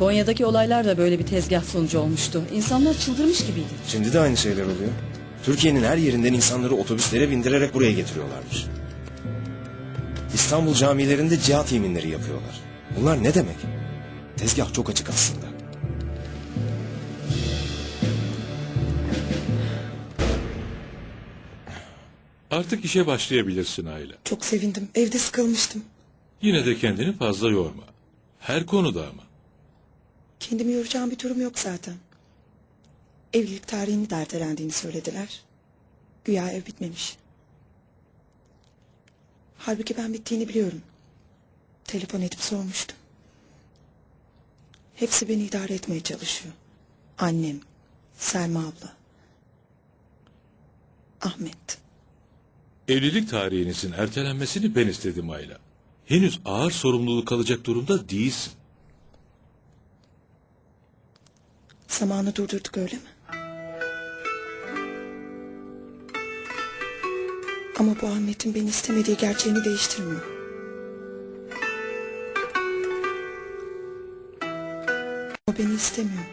Konya'daki olaylar da böyle bir tezgah sonucu olmuştu. İnsanlar çıldırmış gibiydi. Şimdi de aynı şeyler oluyor. Türkiye'nin her yerinden insanları otobüslere bindirerek buraya getiriyorlarmış. İstanbul camilerinde cihat yeminleri yapıyorlar. Bunlar ne demek? Tezgah çok açık aslında. Artık işe başlayabilirsin Ayla. Çok sevindim. Evde sıkılmıştım. Yine de kendini fazla yorma. Her konuda ama. Kendimi yoracağım bir durum yok zaten. Evlilik tarihini de ertelendiğini söylediler. Güya ev bitmemiş. Halbuki ben bittiğini biliyorum. Telefon edip sormuştum. Hepsi beni idare etmeye çalışıyor. Annem, Selma abla, Ahmet. Evlilik tarihinizin ertelenmesini ben istedim Ayla. Henüz ağır sorumluluk alacak durumda değilsin. Zamanı durdurduk öyle mi? Ama bu Ahmet'in beni istemediği gerçeğini değiştirmiyor. O beni istemiyor.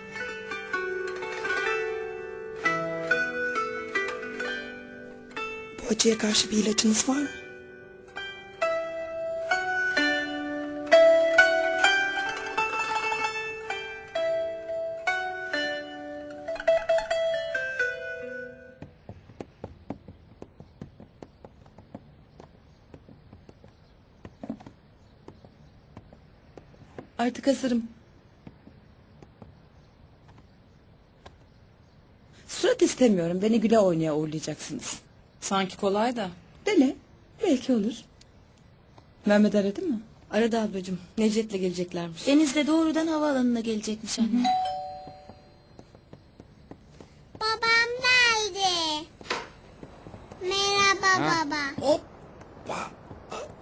Bu acıya karşı bir ilacınız var mı? Artık hazırım. Surat istemiyorum. Beni güle oynaya uğurlayacaksınız. Sanki kolay da. Dene. Belki olur. Mehmet aradı mı? Arada ablacığım. Necdet'le geleceklermiş. Deniz de doğrudan havaalanına gelecekmiş anne. Babam nerede? Merhaba baba. Hoppa.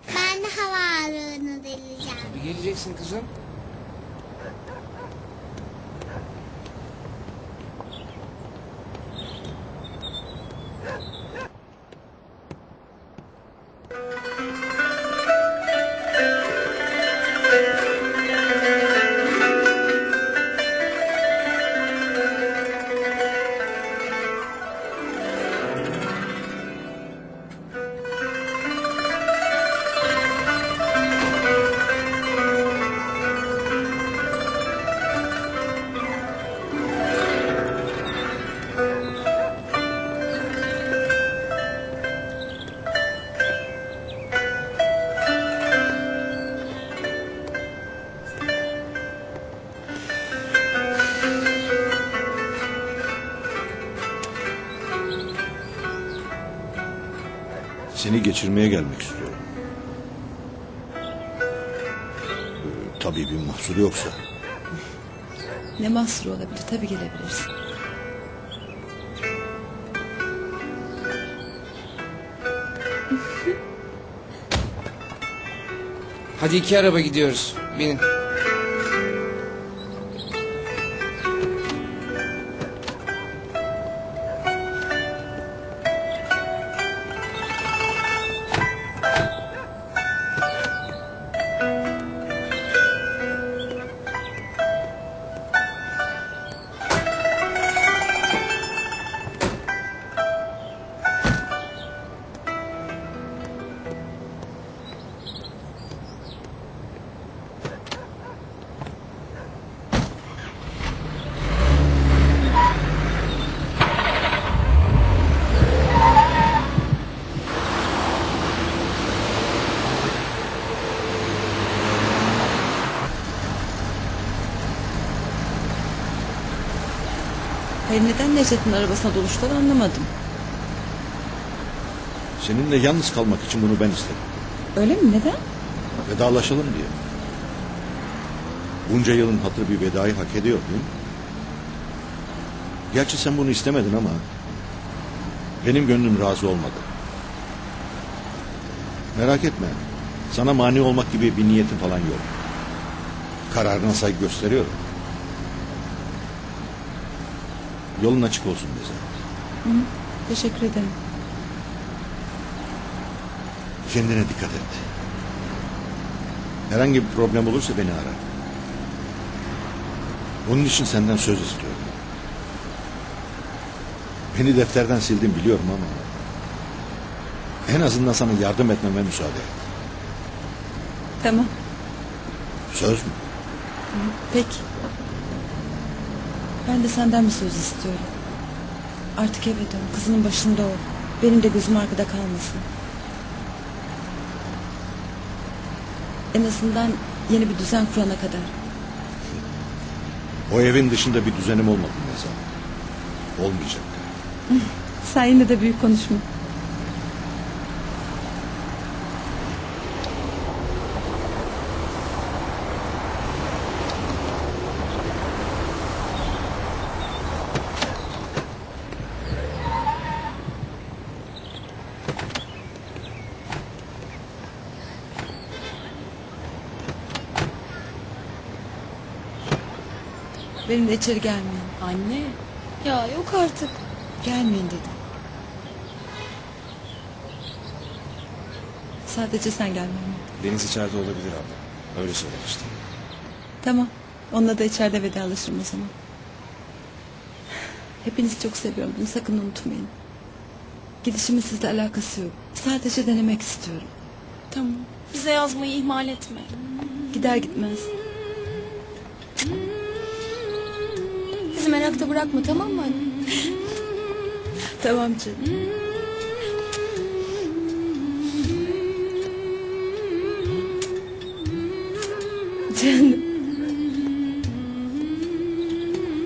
Ben havaalanına geleceğim. Geleceksin kızım. Seni geçirmeye gelmek istiyorum. Ee, tabii bir mahsuru yoksa. Ne mahsuru olabilir? Tabii gelebilirsin. Hadi iki araba gidiyoruz. Binin. Neden Necdet'in arabasına doluştular anlamadım. Seninle yalnız kalmak için bunu ben istedim. Öyle mi? Neden? Vedalaşalım diye. Bunca yılın hatırı bir vedayı hak ediyor değil mi? Gerçi sen bunu istemedin ama... ...benim gönlüm razı olmadı. Merak etme. Sana mani olmak gibi bir niyetim falan yok. Kararına saygı gösteriyorum. Yolun açık olsun bize. Teşekkür ederim. Kendine dikkat et. Herhangi bir problem olursa beni ara. Onun için senden söz istiyorum. Beni defterden sildin biliyorum ama... En azından sana yardım etmeme müsaade et. Tamam. Söz mü? Peki. Ben de senden bir söz istiyorum. Artık eve dön. Kızının başında ol. Benim de gözüm arkada kalmasın. En azından yeni bir düzen kurana kadar. O evin dışında bir düzenim olmadı ne zaman. Olmayacak. Sen yine de büyük konuşma. Benimle içeri gelmeyin. Anne. Ya yok artık. Gelmeyin dedim. Sadece sen gelmem. Deniz içeride olabilir abla. Öyle söylemişti. Tamam. Onunla da içeride vedalaşırım o zaman. Hepinizi çok seviyorum. Bunu sakın unutmayın. Gidişimin sizle alakası yok. Sadece denemek istiyorum. Tamam. Bize yazmayı ihmal etme. Gider gitmez. Bizi merakta bırakma tamam mı anne? Tamam canım. Canım.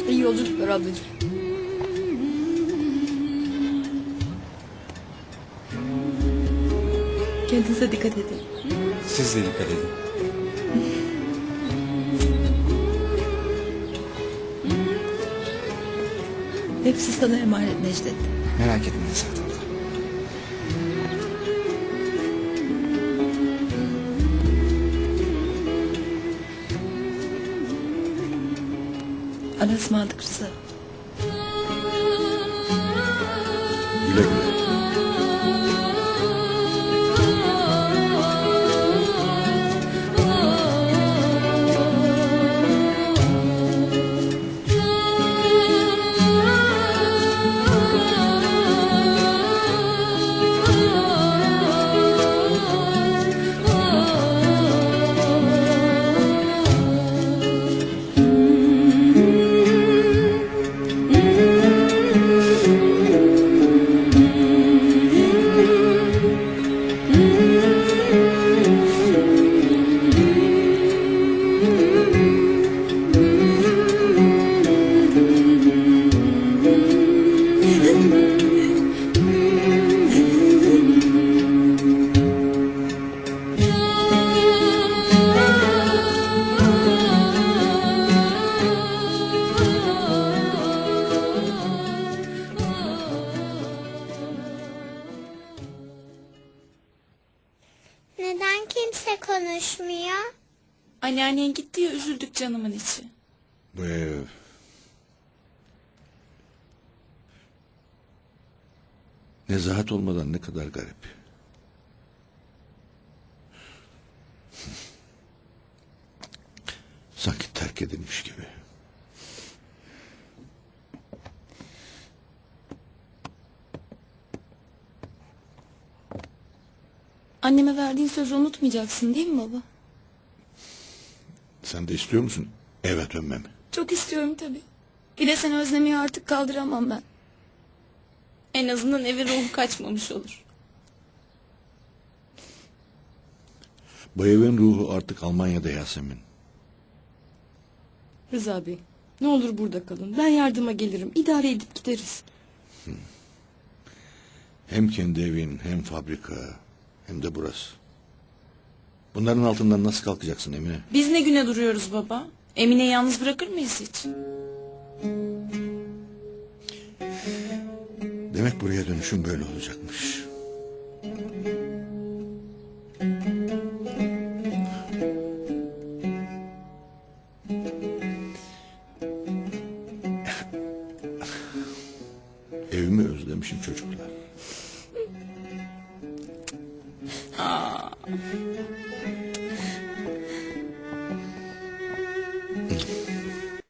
İyi yolculuklar ablacığım. Kendinize dikkat edin. Siz de dikkat edin. Hepsi sana emanet Necdet. Merak etmeyin zaten. Allah'a ısmarladık Rıza. Konuşmuyor? Anneannen gitti ya üzüldük canımın içi. Bu ev... Nezahat olmadan ne kadar garip. Sanki terk edilmiş gibi. Anneme verdiğin sözü unutmayacaksın değil mi baba? Sen de istiyor musun eve dönmemi? Çok istiyorum tabii. Bir de seni özlemeyi artık kaldıramam ben. En azından eve ruhu kaçmamış olur. Bu evin ruhu artık Almanya'da Yasemin. Rıza Bey. Ne olur burada kalın. Ben yardıma gelirim. İdare edip gideriz. Hem kendi evin hem fabrika hem de burası. Bunların altından nasıl kalkacaksın Emine? Biz ne güne duruyoruz baba? Emine'yi yalnız bırakır mıyız hiç? Demek buraya dönüşüm böyle olacakmış. Evimi özlemişim çocuklar.